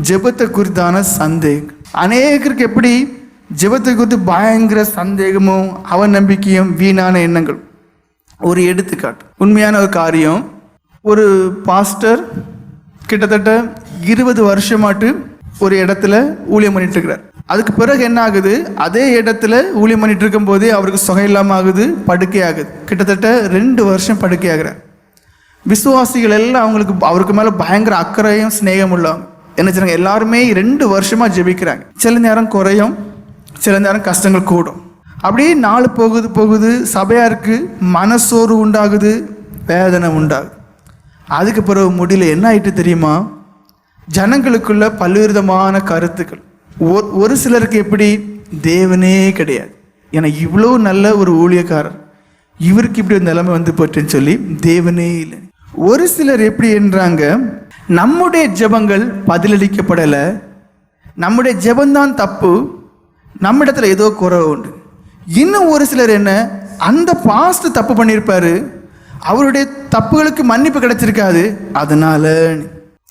ஜெபத்தை குறித்தான சந்தேகம். அநேகருக்கு எப்படி ஜெபத்தை குறித்து பயங்கர சந்தேகமும் அவநம்பிக்கையும் வீணான எண்ணங்கள். ஒரு எடுத்துக்காட்டு. உண்மையான ஒரு காரியம். ஒரு பாஸ்டர் கிட்டத்தட்ட இருபது வருஷமாட்டு ஒரு இடத்துல ஊழியம் பண்ணிட்டு இருக்கிறார். அதுக்கு பிறகு என்ன ஆகுது? அதே இடத்துல ஊழியம் பண்ணிட்டு இருக்கும் போதே அவருக்கு சுகம் இல்லாமல் ஆகுது படுக்கை ஆகுது கிட்டத்தட்ட ரெண்டு வருஷம் படுக்கை ஆகிறார் விசுவாசிகள் எல்லாம் அவங்களுக்கு அவருக்கு மேலே பயங்கர அக்கறையும் சிநேகம் உள்ளவங்க. என்ன செய்றாங்க? எல்லாருமே ரெண்டு வருஷமாக ஜெபிக்கிறாங்க. சில நேரம் குறையும் சில நேரம் கஷ்டங்கள் கூடும். அப்படியே நாள் போகுது போகுது சபையாருக்கு மனசோர்வு உண்டாகுது வேதனை உண்டாகுது. அதுக்கு பிறகு முடியல என்ன ஆயிட்டு தெரியுமா? ஜனங்களுக்குள்ள பல்வேறுவிதமான கருத்துக்கள். ஒரு ஒரு சிலருக்கு எப்படி? தேவனே கிடையாது. ஏன்னா இவ்வளோ நல்ல ஒரு ஊழியக்காரர். இவருக்கு இப்படி ஒரு நிலைமை வந்து போட்டுன்னு சொல்லி தேவனே இல்லை. ஒரு சிலர் எப்படி என்றாங்க? நம்முடைய ஜெபங்கள் பதிலளிக்கப்படலை. நம்முடைய ஜெபந்தான் தப்பு. நம்மிடத்துல ஏதோ குறை உண்டு. இன்னும் ஒரு சிலர் என்ன அந்த பாஸ்ட் தப்பு பண்ணியிருப்பார் அவருடைய தப்புகளுக்கு மன்னிப்பு கிடைச்சிருக்காது. அதனால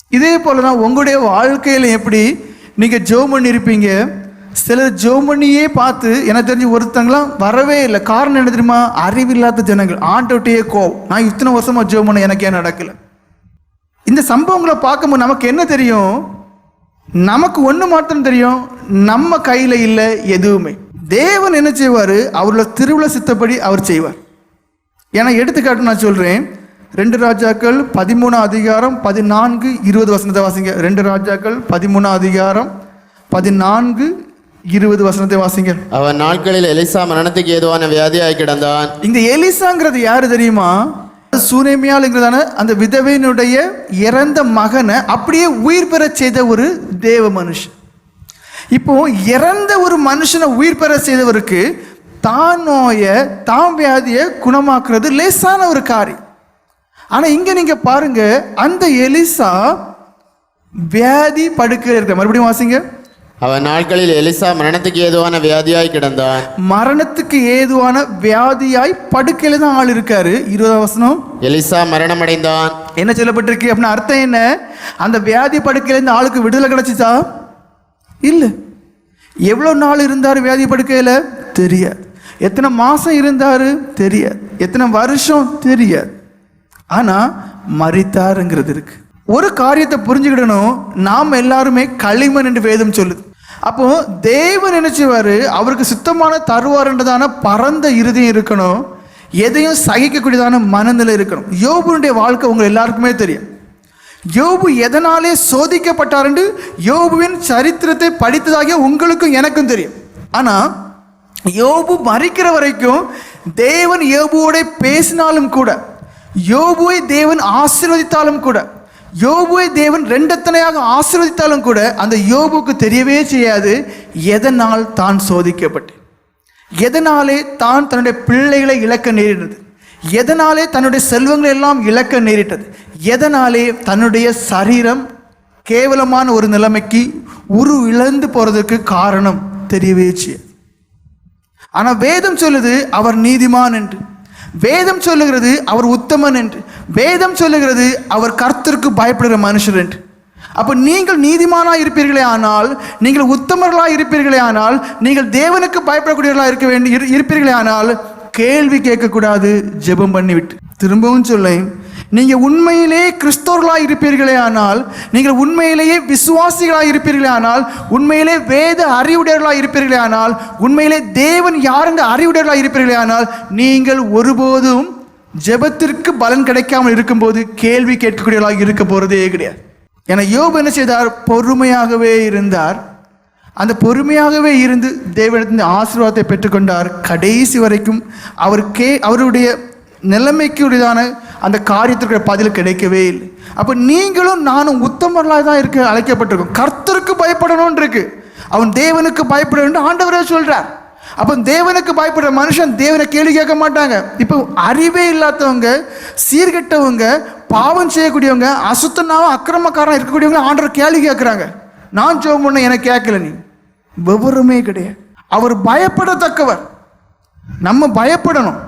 இதே போல தான் உங்களுடைய வாழ்க்கையில் எப்படி நீங்கள் ஜோம் பண்ணியிருப்பீங்க சிலர் ஜோம் பண்ணியே பார்த்து எனக்கு தெரிஞ்சு ஒருத்தங்களாம் வரவே இல்லை. காரணம் என்ன தெரியுமா? அறிவில்லாத ஜனங்கள். ஆண்டோட்டையே கோவம். நான் இத்தனை வருஷமாக ஜோம் பண்ண எனக்கு ஏன் நடக்கல? இந்த சம்பவங்களை பார்க்கும்போது நமக்கு என்ன தெரியும்? நமக்கு ஒன்று மாத்திரம் தெரியும். நம்ம கையில் இல்லை எதுவுமே. தேவன் என்ன செய்வார்? அவரோட திருவிழா சித்தப்படி அவர் செய்வார். ஏன்னா எடுத்துக்காட்டு நான் சொல்கிறேன் ரெண்டு ராஜாக்கள் பதிமூணாம் அதிகாரம் பதினான்கு இருபது வசனத்தை வாசிங்க. ரெண்டு ராஜாக்கள் பதிமூணாம் அதிகாரம் பதினான்கு இருபது வசனத்தை வாசிங்க. அவன் நாட்களில் எலிசா மரணத்துக்கு ஏதுவான வியாதியாய் கிடந்தான். இந்த எலிசாங்கிறது யாரு தெரியுமா? சூனேமியாளுங்கிறதான அந்த விதவையினுடைய இறந்த மகனை அப்படியே உயிர் பெறச் செய்த ஒரு தேவ மனுஷன். இப்போ இறந்த ஒரு மனுஷனை உயிர் பெற செய்தவருக்கு தான் நோயை தான் வியாதியை குணமாக்குறது லேசான ஒரு காரியம். ஆனால் இங்கே நீங்கள் பாருங்க அந்த எலிசா வியாதி படுக்கையில் மறுபடியும் வாசிங்க. அவன் நாட்களில் எலிசா மரணத்துக்கு ஏதுவான வியாதியாய் கிடந்தான். மரணத்துக்கு ஏதுவான வியாதியாய் படுக்கையில தான் ஆள் இருக்காரு. இருபதாம் வசனம். எலிசா மரணமடைந்தான். என்ன சொல்லப்பட்டிருக்கு அப்படின்னா அர்த்தம் என்ன? அந்த வியாதி படுக்கையில இந்த ஆளுக்கு விடுதலை கிடைச்சிச்சா இல்லை. எவ்வளோ நாள் இருந்தார் வியாதி படுக்கையில்? தெரியாது. எத்தனை மாதம் இருந்தார்? தெரியாது. எத்தனை வருஷம்? தெரியாது. ஆனால் மறித்தாருங்கிறது இருக்கு. ஒரு காரியத்தை புரிஞ்சுக்கிடணும். நாம் எல்லாருமே களிமண் என்று வேதம் சொல்லுது. அப்போ தேவன் நினைச்சுவாரு அவருக்கு சுத்தமான தருவார்ன்றதான பரந்த இறுதியும் இருக்கணும். எதையும் சகிக்கக்கூடியதான மனநிலை இருக்கணும். யோபுனுடைய வாழ்க்கை உங்க எல்லாருக்குமே தெரியும். யோபு எதனாலே சோதிக்கப்பட்டாருண்டு? யோபுவின் சரித்திரத்தை படித்ததாகிய உங்களுக்கும் எனக்கும் தெரியும். ஆனால் யோபு மறிக்கிற வரைக்கும் தேவன் யோபுவோட பேசினாலும் கூட யோபுவை தேவன் ஆசீர்வதித்தாலும் கூட யோபுவை தேவன் ரெண்டத்தனையாக ஆசீர்வதித்தாலும் கூட அந்த யோபுக்கு தெரியவே செய்யாது. எதனால் தான் சோதிக்கப்பட்டேன்? எதனாலே தான் தன்னுடைய பிள்ளைகளை இழக்க நேரிட்டது? எதனாலே தன்னுடைய செல்வங்களை எல்லாம் இழக்க நேரிட்டது? எதனாலே தன்னுடைய சரீரம் கேவலமான ஒரு நிலைமைக்கு உரு இழந்து போகிறதுக்கு காரணம் தெரியவே செய்யாது. ஆனால் வேதம் சொல்லுது அவர் நீதிமான் என்று. வேதம் சொல்லுகிறது அவர் உத்தமன் என்று. வேதம் சொல்லுகிறது அவர் கர்த்தருக்கு பயப்படுகிற மனுஷர் என்று. அப்போ நீங்கள் நீதிமானாக இருப்பீர்களே ஆனால் நீங்கள் உத்தமர்களாக இருப்பீர்களே ஆனால் நீங்கள் தேவனுக்கு பயப்படக்கூடியவர்களாக இருக்க வேண்டி இரு- இருப்பீர்களே ஆனால் கேள்வி கேட்கக்கூடாது ஜெபம் பண்ணிவிட்டு. திரும்பவும் சொல்லேன் நீங்கள் உண்மையிலே கிறிஸ்தவர்களாக இருப்பீர்களே ஆனால் நீங்கள் உண்மையிலேயே விசுவாசிகளாக இருப்பீர்களே ஆனால் உண்மையிலே வேத அறிவுடையர்களா இருப்பீர்களே ஆனால் உண்மையிலே தேவன் யாருங்க அறிவுடையர்களா இருப்பீர்களே ஆனால் நீங்கள் ஒருபோதும் ஜெபத்திற்கு பலன் கிடைக்காமல் இருக்கும்போது கேள்வி கேட்கக்கூடியவர்களாக இருக்க போகிறதே கிடையாது. என யோபு என்ன செய்தார்? பொறுமையாகவே இருந்தார். அந்த பொறுமையாகவே இருந்து தேவனிடத்தின் ஆசீர்வாதத்தை பெற்றுக்கொண்டார். கடைசி வரைக்கும் அவர் கே அவருடைய நிலைமைக்கு உரியதான அந்த காரியத்திற்கு பதில் கிடைக்கவே இல்லை. அப்போ நீங்களும் நானும் உத்தமர்களாக தான் இருக்க அழைக்கப்பட்டிருக்கோம். கர்த்தருக்கு பயப்படணும்னு இருக்கு. அவன் தேவனுக்கு பயப்பட வேண்டும் ஆண்டவரே சொல்கிறார் அப்போ தேவனுக்கு பயப்படுற மனுஷன் தேவனை கேள்வி கேட்க மாட்டாங்க. இப்போ அறிவே இல்லாதவங்க சீர்கெட்டவங்க பாவம் செய்யக்கூடியவங்க அசுத்தனாவும் அக்கிரமக்காரன் இருக்கக்கூடியவங்க ஆண்டவர் கேள்வி கேட்குறாங்க. நான் ஜோம் பண்ண எனக்கு கேட்கல நீ. விவரமே கிடையாது. அவர் பயப்படத்தக்கவர். நம்ம பயப்படணும்.